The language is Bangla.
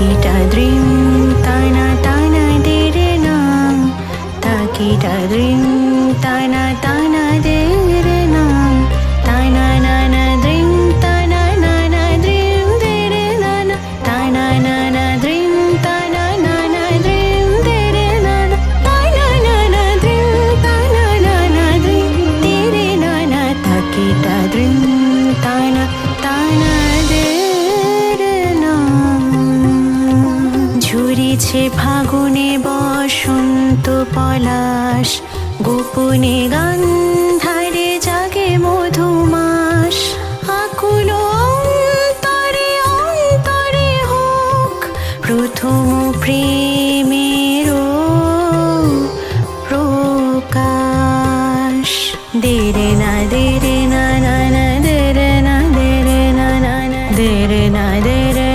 তাকিটা দ্রিম তানা তানা দেরে না। তাকিটা দ্রিম তানা তানা ঝুরিছে ফাগুনে বসন্ত পলাশ, গোপনে গান ধারে জাগে মধুমাস। আকুল অন্তরে অন্তরে হোক, প্রথম প্রেমেরও প্রকাশ। দেরে না দেরে না না না, দেরে না দেরে না না, দেরে না, দেরে